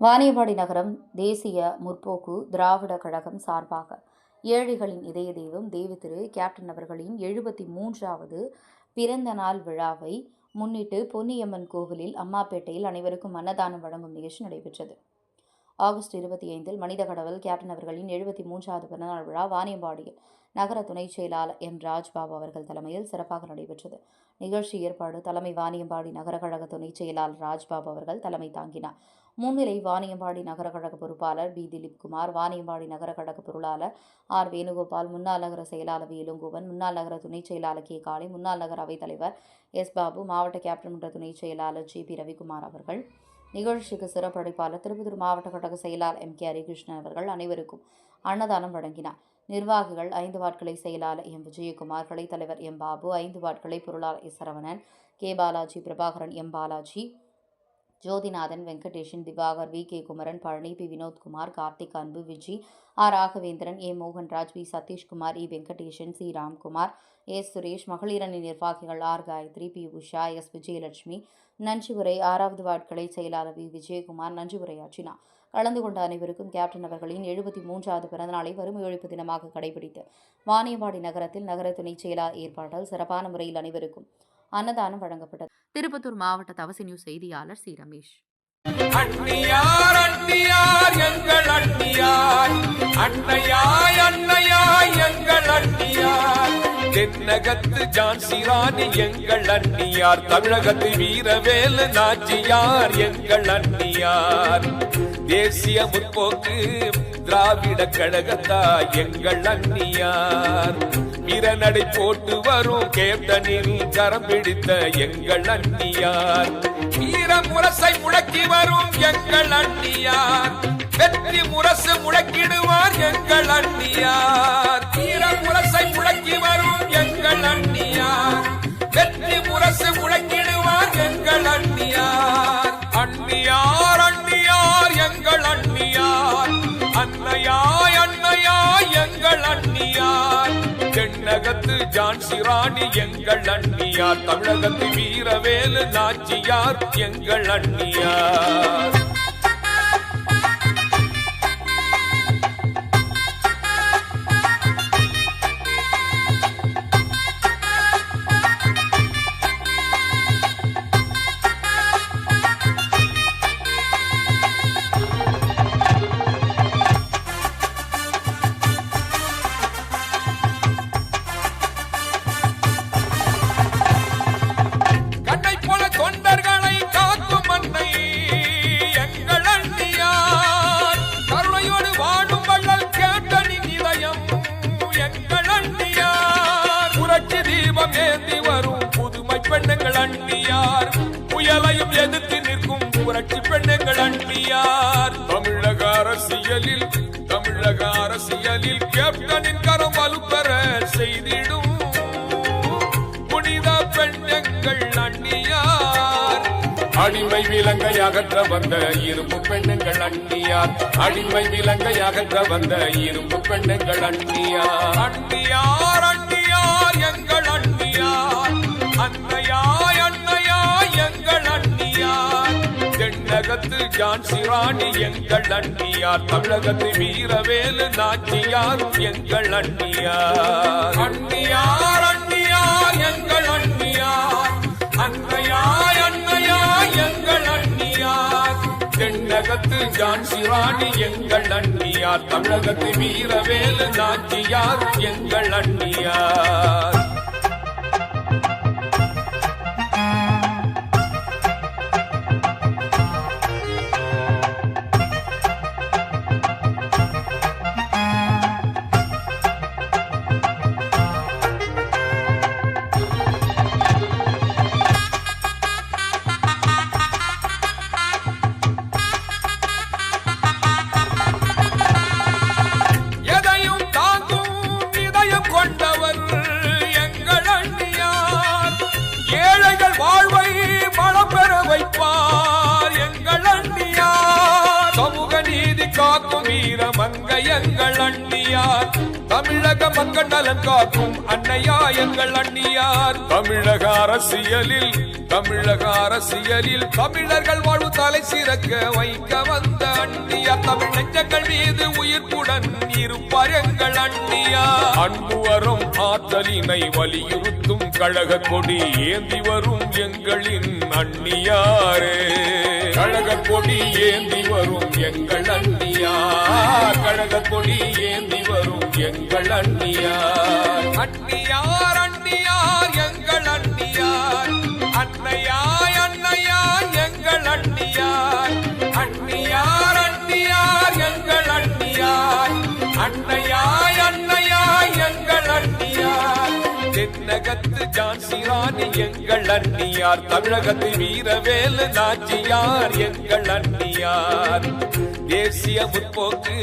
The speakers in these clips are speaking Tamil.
வாணியம்பாடி நகரம் தேசிய முற்போக்கு திராவிட கழகம் சார்பாக ஏழைகளின் இதய தெய்வம் தேவி திரு கேப்டன் அவர்களின் எழுபத்தி மூன்றாவது பிறந்த நாள் விழாவை முன்னிட்டு பொன்னியம்மன் கோவிலில் அம்மாப்பேட்டையில் அனைவருக்கும் அன்னதானம் வழங்கும் நிகழ்ச்சி நடைபெற்றது. ஆகஸ்ட் இருபத்தி ஐந்தில் மனித கடவுள் கேப்டன் அவர்களின் எழுபத்தி மூன்றாவது பிறந்தநாள் விழா வாணியம்பாடியில் நகர துணைச் செயலாளர் எம். ராஜ்பாபு அவர்கள் தலைமையில் சிறப்பாக நடைபெற்றது. நிகழ்ச்சி ஏற்பாடு தலைமை வாணியம்பாடி நகர கழக துணைச் செயலாளர் ராஜ்பாபு அவர்கள் தலைமை தாங்கினார். முன்னிலை வாணியம்பாடி நகர கழக பொறுப்பாளர் பி. திலீப் குமார் வாணியம்பாடி நகர கழக பொருளாளர் ஆர். வேணுகோபால் முன்னாள் நகர செயலாளர் வி. இளங்கோவன் முன்னாள் நகர துணைச் செயலாளர் கே. காளி முன்னாள் நகர அவைத்தலைவர் எஸ். பாபு மாவட்ட கேப்டன் மன்ற துணைச் செயலாளர் ஜி. பி. ரவிக்குமார் அவர்கள் நிகழ்ச்சிக்கு சிறப்படைப்பாளர் திருப்பத்தூர் மாவட்ட கழக செயலாளர் எம். கே. ஹரிகிருஷ்ணன் அவர்கள் அனைவருக்கும் அன்னதானம் வழங்கினார். நிர்வாகிகள் ஐந்து வாட்களை செயலாளர் எம். விஜயகுமார் கலைத்தலைவர் எம். பாபு ஐந்து வாட்களை பொருளாளர் S. Saravanan K. Balaji Prabhakaran M. Balaji Jothinathan Venkatesan Diwakar V. K. Kumaran Palani P. Vinothkumar Karthik Anbu Viji R Raghavendran A. Mohanraj V. Satheeshkumar E. Venkatesan C. Ramkumar A. Suresh மகளிரணி நிர்வாகிகள் R. Gayathri P. Usha S. Vijayalakshmi நன்றி உரை ஆறாவது வாட்களை செயலாளர் வி. விஜயகுமார் நன்றி உரையாற்றினார் கலந்து கொண்ட அனைவருக்கும் கேப்டன் அவர்களின் எழுபத்தி மூன்றாவது பிறந்தநாளை வறுமை ஒழிப்பு தினமாக கடைபிடித்து வாணியம்பாடி நகரத்தில் நகர துணைச் செயலாளர் ஏற்பாட்டால் சிறப்பான முறையில் அனைவருக்கும் அன்னதானம் வழங்கப்பட்டது. திருப்பத்தூர் மாவட்ட தவசி நியூஸ் செய்தியாளர் சி. ரமேஷ். அண்ணியார் அண்ணியார் எங்கள் அண்ணியார் அன்னையாய் அன்னையாய் எங்கள் அண்ணியார் தென்னகத்து ஜான்சி ராணி எங்கள் அண்ணியார் தமிழகத்து வீரவேலு நாச்சியார் எங்கள் அண்ணியார் தேசிய முற்போக்கு திராவிட கழகத்தா எங்கள் அண்ணியார் வீரநடை போட்டு வரும். கேப்டனில் கரம் பிடித்த எங்கள் அண்ணியார் வீர முரசை முழக்கி வரும் எங்கள் அண்ணியார் வெற்றி முரசு முழக்கிடுவார். சிராணி எங்கள் அண்ணியார் தமிழகத்து வீரவேலு நாச்சியார் எங்கள் அண்ணியார் அரசியலில் தமிழக அரசியலில் கேப்டனின் கரம் வலுப்பெற செய்திடும். புனித பெண்ணங்கள் அண்ணியார் அடிமை விலங்கை அகற்ற வந்த இரும்பு பெண்ணுங்கள் அண்ணியார் அடிமை விலங்கை அகற்ற வந்த இரும்பு பெண்ணுங்கள் அண்ணியார் அண்ணியார் தமிழகத்து ஜான்சி ராணி எங்கள் அண்ணியார். தமிழகத்து வீரவேலு நாச்சியார் எங்கள் அண்ணியார். அண்ணியார் அண்ணியார் எங்கள் அண்ணியார். அன்னையாய் அன்னையாய் எங்கள் அண்ணியார். தென்னகத்து ஜான்சி ராணி எங்கள் அண்ணியார். தமிழகத்து வீரவேலு நாச்சியார் எங்கள் அண்ணியார். எங்கள் அண்ணியார் தமிழக மக்கள் நலன் காக்கும் அன்னையா எங்கள் அண்ணியார் தமிழக அரசியலில் தமிழக அரசியலில் தமிழர்கள் வாழ்வு தலை சிறக்க வைக்க வந்த அண்ணியார் தமிழ் நெஞ்சங்கள் மீது உயிர்ப்புடன் இருப்பார் எங்கள் அண்ணியார் அன்பு வரும் ஆற்றலினை வலியுறுத்தும் கழக கொடி ஏந்தி வரும் எங்களின் அண்ணியாரே கழக கொடி ஏந்தி வரும் எங்கள் அண்ணியார் கழக கொடி ஏந்தி வரும் எங்கள் அண்ணியார் அண்ணியார் அண்ணியார் எங்கள் அண்ணியார் அன்னையாய் அன்னையார் எங்கள் அண்ணியார் அண்ணியார் அண்ணியார் எங்கள் அண்ணியார் அன்னையாய் அன்னையாய் எங்கள் அண்ணியார் தென்னகத்து ஜான்சிராணி எங்கள் அண்ணியார் தமிழகத்து வீரவேலு நாச்சியார் எங்கள் அண்ணியார் தேசிய முற்போக்கு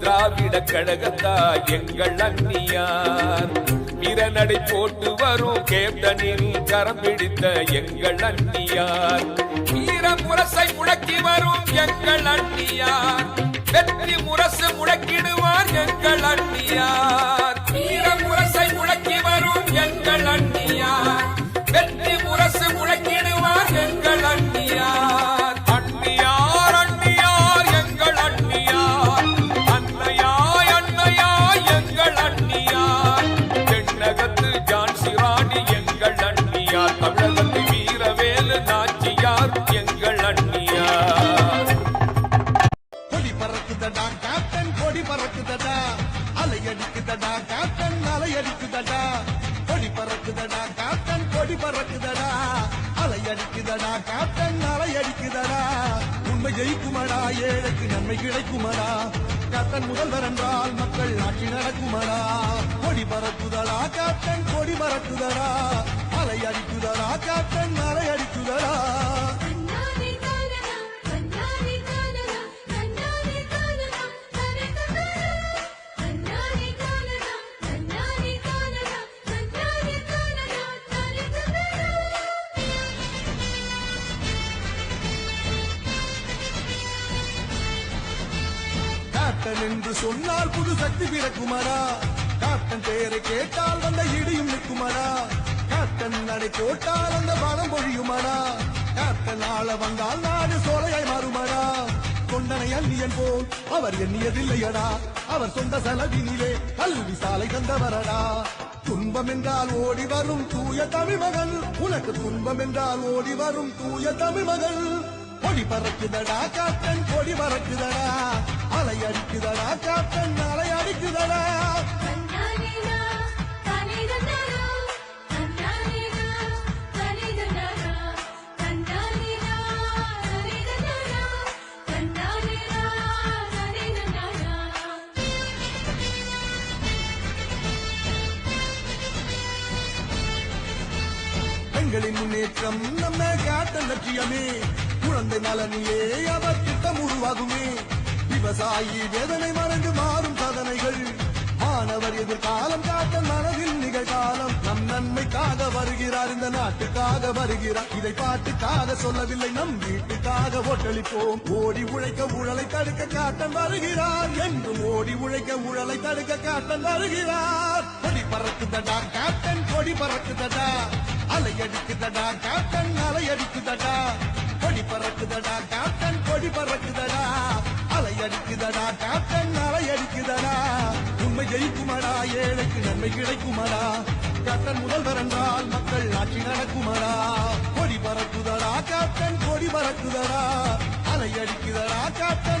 திராவிட கழகத்தா எங்கள் அண்ணியார் வீரநடை போட்டு வரும் கேப்டனில் கரம் பிடித்த எங்கள் அண்ணியார் வீர முரசை முடக்கி வரும் எங்கள் அண்ணியார் வெற்றி முரசு முடக்கிடுவார் எங்கள் அண்ணியார் கொடி பறக்குதடா. அலையடிக்குதடா அடிக்குதடா அலையடிக்குதடா கொடி பறக்குதடா கேப்டன் கொடி பறக்குதடா. அலையடிக்குதடா அடிக்குதடா அலையடிக்குதடா உண்மை ஜெயிக்குமடா ஏழைக்கு நன்மை கிடைக்குமடா. கேப்டன் முதல்வர் என்றால் மக்கள் ஆட்சி நடக்குமடா. கொடி பறக்குதடா கேப்டன் கொடி பறக்குதடா. அலையடிக்குதடா அடிக்குதடா அலையடிக்குதடா சொன்னால் புது சக்தி பிறக்குமாரா காத்தன் பெயரை கேட்டால் வந்த இடியும் நிற்குமாரா காத்தன் நடை போட்டால் அந்த பலம் பொழியுமாரா காத்தன் ஆள வந்தால் நாடு சோலையாய் மாறுமாரா கொண்டனை அந்நியன் போல் அவர் எண்ணியதில்லையடா. அவர் சொந்த செலவினிலே கல்வி சாலை தந்தவரடா. துன்பம் என்றால் ஓடி வரும் தூய தமிழ் மகள். உனக்கு துன்பம் என்றால் ஓடி வரும் தூய தமிழ் மகள். கொடி பறக்குதடா கேப்டன் கொடி பறக்குதடா. அலை அடிக்குதடா கேப்டன் அலை அடிக்குதடா. பெண்களின் முன்னேற்றம் நம்ம கேப்டன் லட்சியமே. குழந்தை நலனிலே அவர் திட்டம் உருவாகுமே. விவசாயி வேதனை மறந்து மாறும் சாதனைகள். மாணவர் எதிர்காலம் காட்ட மனதில் நிகழ்காலம். நம் நன்மைக்காக வருகிறார் இந்த நாட்டுக்காக வருகிறார். இதை பாட்டுக்காக சொல்லவில்லை நம் வீட்டுக்காக ஒட்டளிப்போம் ஓடி உழைக்க ஊழலை தடுக்க காட்டன் வருகிறார். என்றும் ஓடி உழைக்க ஊழலை தடுக்க காட்டன் வருகிறார். கொடி பறக்குதடா கேப்டன் கொடி பறக்குதடா. அலை அடிக்குதடா கேப்டன் அலை அடிக்குதடா. கொடி பறக்குதடா கேப்டன் கொடி பறக்குதடா. அலை அடிக்குதடா கேப்டன் அலை அடிக்குதடா. உண்மை ஜெயிக்குமடா ஏழைக்கு நன்மை கிடைக்குமடா. கேப்டன் முதல்வர் என்றால் மக்கள் ஆட்சி நடக்குமடா. கொடி பறக்குதடா கேப்டன் கொடி பறக்குதடா. அலை அடிக்குதடா கேப்டன்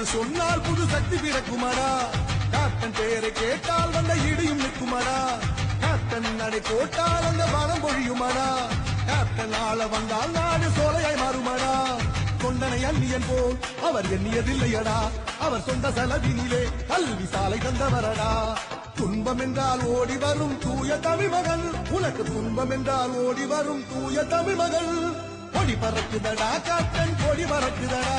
என்று சொன்னால் புது சக்தி பிறக்குமடா? கேப்டன் பெயரை கேட்டால் வந்த இடியும் நிற்குமடா? கேப்டன் நடை போட்டால் அந்த பணம் பொழியுமடா? கேப்டன் ஆள வந்தால் நாடு சோலையாய் மாறுமடா? கொண்டனை அந்நியன் போல் அவர் எண்ணியதில்லையடா. அவர் சொந்த செலவினிலே கல்வி சாலை தந்தவரடா. துன்பம் என்றால் ஓடி வரும் தூய தமிழ் மகள். உனக்கு துன்பம் என்றால் ஓடி வரும் தூய தமிழ் மகள். கொடி பறக்குதடா காட்டன் கொடி பறக்குதடா.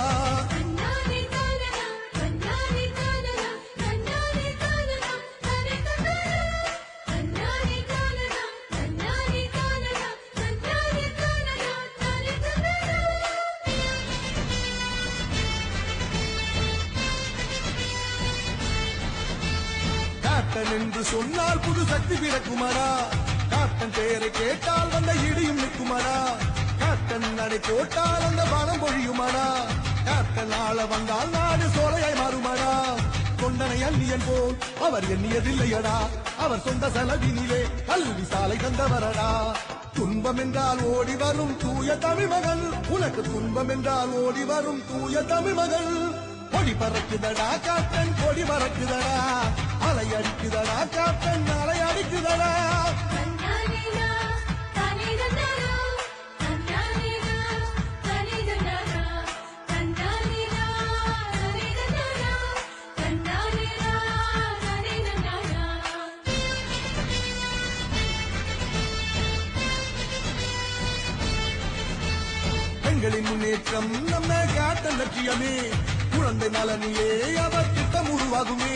கேப்டன் என்று சொன்னால் புது சக்தி பிறக்குமடா. காத்தன் பெயரை கேட்டால் வந்த இடியும் நிற்குமடா. காத்தன் நடை போட்டால் அந்த பணம் பொழியுமடா. காத்தன் ஆள வந்தால் நாடு சோலையாய் மாறுமடா. கொண்டனை அந்நியன் போல் அவர் எண்ணியதில்லையடா. அவர் சொந்த செலவினிலே கல்வி சாலை தந்தவரடா. துன்பம் என்றால் ஓடி வரும் தூய தமிழ் மகள். உனக்கு துன்பம் என்றால் ஓடி வரும் தூய தமிழ் மகள். கொடி பறக்குதடா காத்தன் கொடி பறக்குதடா. அடிக்குதடா காட்டன் அலை அடிக்குதடா. பெண்களின் முன்னேற்றம் நம்ம காட்டன் லட்சியமே. குழந்தை நலனிலே அவர் திட்டம் உருவாகுமே.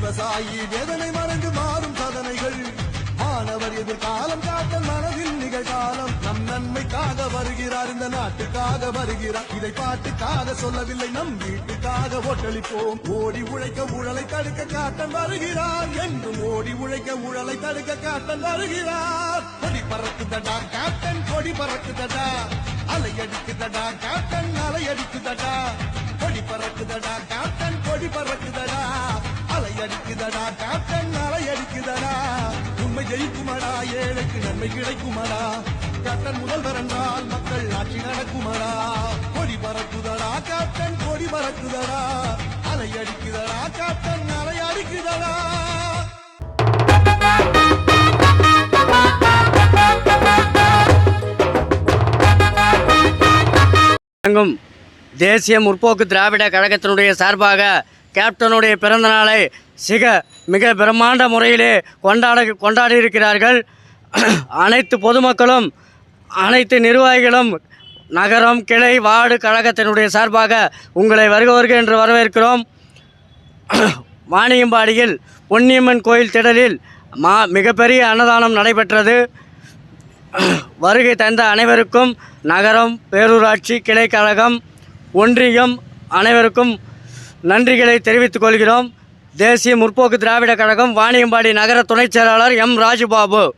விவசாயி வேதனை மறந்து மாறும் சாதனைகள். மாணவர் எதிர்காலம் காட்டன் மனதில் நிகழ்காலம். நம் நன்மைக்காக வருகிறார் இந்த நாட்டுக்காக வருகிறார். இதை பாட்டுக்காக சொல்லவில்லை நம் வீட்டுக்காக ஒட்டளிப்போம் ஓடி உழைக்க ஊழலை தடுக்க காட்டன் வருகிறார். என்றும் ஓடி உழைக்க ஊழலை தடுக்க காட்டன் வருகிறார். கொடி பறக்குதடா காட்டன் கொடி பறக்குதடா. அலை அடிக்குதடா காட்டன் அலை அடிக்குதடா. கொடி பறக்குதடா காட்டன் கொடி பறக்குதடா. அலை அடிக்குதடா காத்தன் அலை அடிக்குதடா. உண்மை ஜெயிக்குமடா ஏழைக்கு நன்மை கிடைக்குமடா. கட்டன் முதல்வர் என்றால் மக்கள் ஆட்சி நடக்குமடா. கொடி பறக்குதடா காத்தன் கொடி பறக்குதடா. அலை அடிக்குதடா காத்தன் அலை அடிக்குதடா. தேசிய முற்போக்கு திராவிட கழகத்தினுடைய சார்பாக கேப்டனுடைய பிறந்த நாளை சிக மிக பிரம்மாண்ட முறையிலே கொண்டாட கொண்டாடி இருக்கிறார்கள் அனைத்து பொதுமக்களும் அனைத்து நிர்வாகிகளும் நகரம் கிளை வார்டு கழகத்தினுடைய சார்பாக உங்களை வருக வருக என்று வரவேற்கிறோம். வாணியம்பாடியில் பொன்னியம்மன் கோயில் திடலில் மா மிகப்பெரிய அன்னதானம் நடைபெற்றது. வருகை தந்த அனைவருக்கும் நகரம் பேரூராட்சி கிளைக்கழகம் ஒன்றியம் அனைவருக்கும் நன்றிகளை தெரிவித்துக் கொள்கிறோம். தேசிய முற்போக்கு திராவிட கழகம் வாணியம்பாடி நகர துணைச் செயலாளர் எம். ராஜுபாபு.